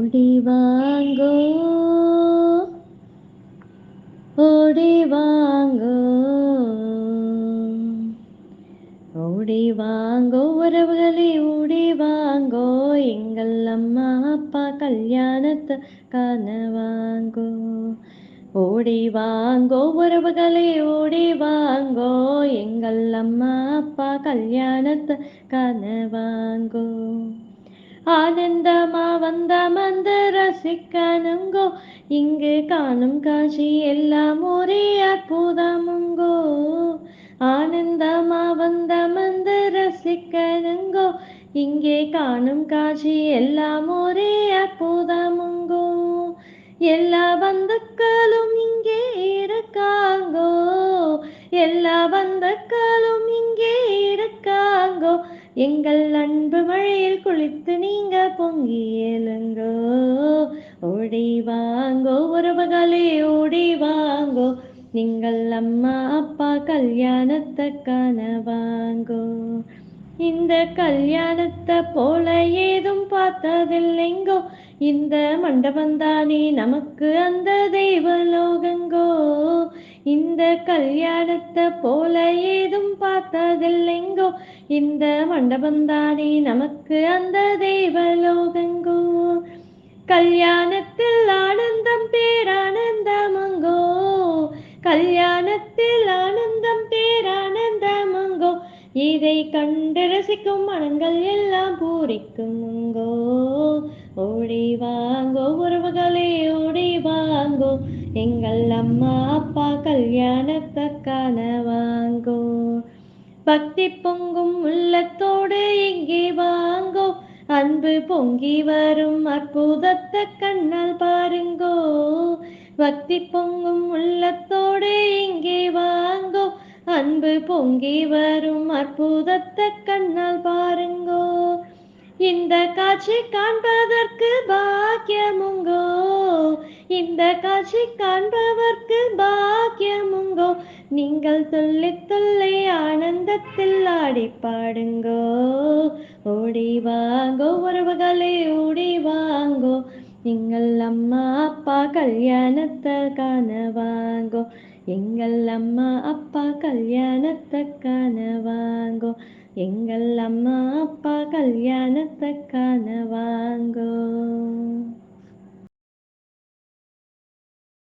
ஓடி வாங்கோ ஓடி வாங்கோ. ஓடி வாங்கோ உறவுகளே ஓடி வாங்கோ எங்கள் அம்மா அப்பா கல்யாணத்தை காண வாங்கோ. ஓடி வாங்கோ உறவுகளே ஓடி வாங்கோ எங்கள் அம்மா அப்பா கல்யாணத்தை காண வாங்கோ. ஆனந்தமா வந்த மந்த ரசிக்கணுங்கோ. இங்கு காணும் காட்சி எல்லாம் ஒரே அற்புதமுங்கோ. ஆனந்தமா வந்த மந்த ரசிக்கணுங்கோ. இங்கே காணும் காட்சி எல்லாம் ஒரே அற்புதமுங்கோ. எல்லா பந்துக்களும் இங்கே இருக்காங்கோ. எல்லா பந்துக்களும் எங்கள் அன்பு மழையில் குளித்து நீங்க பொங்கி எழுங்கோ. ஓடி வாங்கோ உறவுகளே ஓடி வாங்கோ. நீங்கள் அம்மா அப்பா கல்யாணத்தை காண வாங்கோ. இந்த கல்யாணத்தை போல ஏதும் பார்த்ததில்லைங்கோ. இந்த மண்டபந்தானே நமக்கு அந்த தெய்வலோகங்கோ இந்த கல்யாணத்தை போல ஏதும் பார்த்ததில்லைங்கோ. இந்த மண்டபந்தானே நமக்கு அந்த தெய்வலோகங்கோ கல்யாணத்தில் ஆனந்தம் பேரானந்தமங்கோ. கல்யாணத்தில் ஆனந்தம் பேரானந்தமங்கோ. இதை கண்டு ரசிக்கும் மனங்கள் எல்லாம் பூரிக்குமுங்கோ எங்கள் அம்மா அப்பா கல்யாணத்தை காண வாங்கோ. பக்தி பொங்கும் உள்ளத்தோடு இங்கே வாங்கோ. அன்பு பொங்கி வரும் அற்புதத்தை கண்ணால் பாருங்கோ. பக்தி பொங்கும் உள்ளத்தோடு இங்கே வாங்கோ. அன்பு பொங்கி வரும் அற்புதத்தை கண்ணால் பாருங்கோ. இந்த காட்சி காண்பதற்கு பாக்கியமுங்கோ. இந்த காட்சி காண்பவர்க்கு பாக்கியமுங்கோ. நீங்கள் துள்ளி துள்ளி ஆனந்தத்தில் ஆடி பாடுங்கோ ஓடி வாங்கோ உறவுகளே ஓடி வாங்கோ. எங்கள் அம்மா அப்பா கல்யாணத்தை காண வாங்கோ. எங்கள் அம்மா அப்பா கல்யாணத்தை காண வாங்கோ. எங்கள் அம்மா அப்பா கல்யாணத்தை காண வாங்கோ.